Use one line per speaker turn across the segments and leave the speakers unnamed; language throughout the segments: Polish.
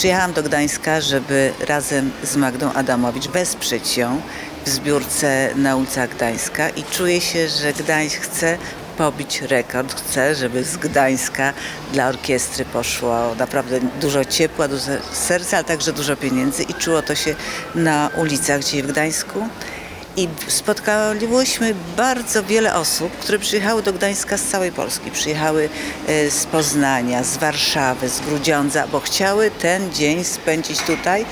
Przyjechałam do Gdańska, żeby razem z Magdą Adamowicz wesprzeć ją w zbiórce na ulicach Gdańska i czuję się, że Gdańsk chce pobić rekord. Chcę, żeby z Gdańska dla orkiestry poszło naprawdę dużo ciepła, dużo serca, ale także dużo pieniędzy i czuło to się na ulicach dzisiaj w Gdańsku. I spotkaliśmy bardzo wiele osób, które przyjechały do Gdańska z całej Polski. Przyjechały e, z Poznania, z Warszawy, z Grudziądza, bo chciały ten dzień spędzić tutaj,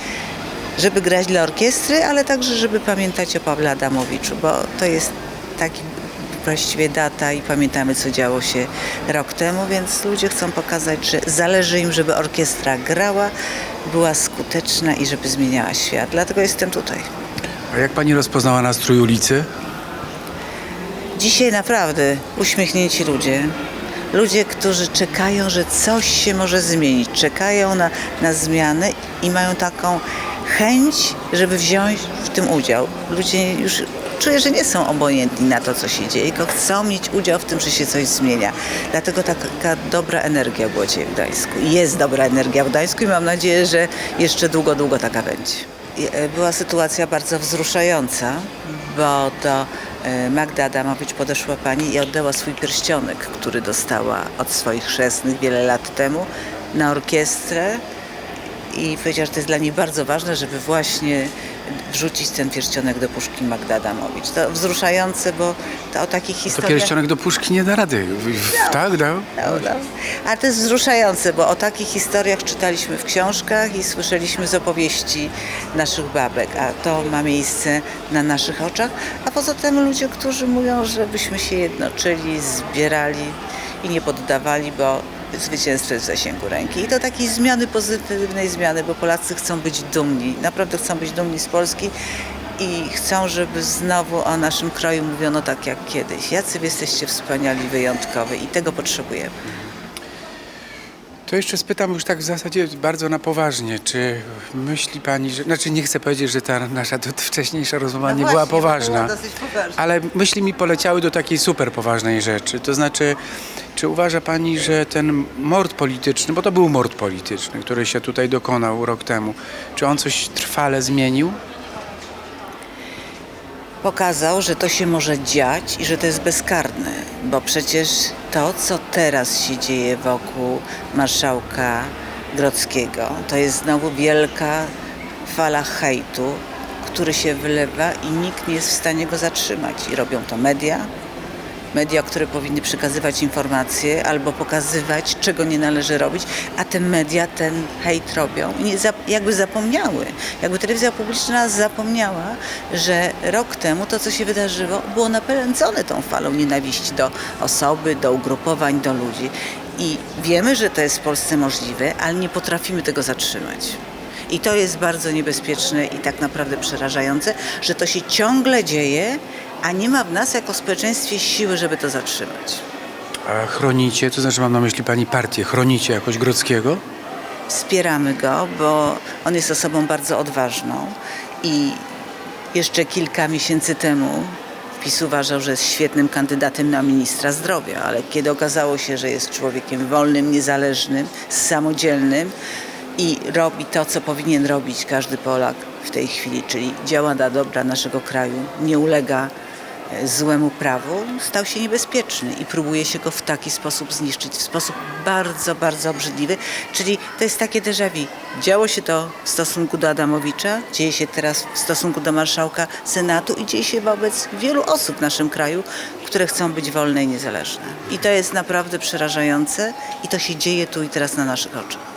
żeby grać dla orkiestry, ale także, żeby pamiętać o Pawle Adamowiczu, bo to jest taki właściwie data i pamiętamy, co działo się rok temu, więc ludzie chcą pokazać, że zależy im, żeby orkiestra grała, była skuteczna i żeby zmieniała świat. Dlatego jestem tutaj.
A jak pani rozpoznała nastrój ulicy?
Dzisiaj naprawdę uśmiechnięci ludzie, ludzie, którzy czekają, że coś się może zmienić, czekają na, na zmianę i mają taką chęć, żeby wziąć w tym udział. Ludzie już czuję, że nie są obojętni na to, co się dzieje, tylko chcą mieć udział w tym, że się coś zmienia. Dlatego taka dobra energia była dzisiaj w Gdańsku. Jest dobra energia w Gdańsku i mam nadzieję, że jeszcze długo, długo taka będzie. E, Była sytuacja bardzo wzruszająca, bo do e, Magda Adamowicz podeszła pani i oddała swój pierścionek, który dostała od swoich chrzestnych wiele lat temu na orkiestrę i powiedziała, że to jest dla niej bardzo ważne, żeby właśnie wrzucić ten pierścionek do puszki Magda Adamowicz. To wzruszające, bo to o takich
To
historiach...
pierścionek do puszki nie da rady. Tak, dał?
No, no. Ale to jest wzruszające, bo o takich historiach czytaliśmy w książkach i słyszeliśmy z opowieści naszych babek, a to ma miejsce na naszych oczach. A poza tym ludzie, którzy mówią, żebyśmy się jednoczyli, zbierali i nie poddawali, bo zwycięstwo jest w zasięgu ręki. I to takiej zmiany, pozytywnej zmiany, bo Polacy chcą być dumni, naprawdę chcą być dumni z Polski i chcą, żeby znowu o naszym kraju mówiono tak jak kiedyś. Jacy jesteście wspaniali, wyjątkowi i tego potrzebujemy.
To jeszcze spytam już tak w zasadzie bardzo na poważnie. Czy myśli pani, że... Znaczy nie chcę powiedzieć, że ta nasza do- wcześniejsza rozmowa nie była poważna.
dosyć poważna.
Ale myśli mi poleciały do takiej super poważnej rzeczy. To znaczy, czy uważa pani, że ten mord polityczny, bo to był mord polityczny, który się tutaj dokonał rok temu, czy on coś trwale zmienił?
Pokazał, że to się może dziać i że to jest bezkarne, bo przecież to, co teraz się dzieje wokół marszałka Grodzkiego, to jest znowu wielka fala hejtu, który się wylewa i nikt nie jest w stanie go zatrzymać. I robią to media, media, które powinny przekazywać informacje albo pokazywać, czego nie należy robić, a te media ten hejt robią. I nie, jakby zapomniały, jakby telewizja publiczna zapomniała, że rok temu to, co się wydarzyło, było napędzone tą falą nienawiści do osoby, do ugrupowań, do ludzi. I wiemy, że to jest w Polsce możliwe, ale nie potrafimy tego zatrzymać. I to jest bardzo niebezpieczne i tak naprawdę przerażające, że to się ciągle dzieje, a nie ma w nas jako społeczeństwie siły, żeby to zatrzymać.
A chronicie, to znaczy mam na myśli pani partię, chronicie jakoś Grodzkiego?
Wspieramy go, bo on jest osobą bardzo odważną i jeszcze kilka miesięcy temu PiS uważał, że jest świetnym kandydatem na ministra zdrowia, ale kiedy okazało się, że jest człowiekiem wolnym, niezależnym, samodzielnym i robi to, co powinien robić każdy Polak w tej chwili, czyli działa dla dobra naszego kraju, nie ulega złemu prawu, stał się niebezpieczny i próbuje się go w taki sposób zniszczyć, w sposób bardzo, bardzo obrzydliwy. Czyli to jest takie déjà vu. Działo się to w stosunku do Adamowicza, dzieje się teraz w stosunku do marszałka Senatu i dzieje się wobec wielu osób w naszym kraju, które chcą być wolne i niezależne. I to jest naprawdę przerażające i to się dzieje tu i teraz na naszych oczach.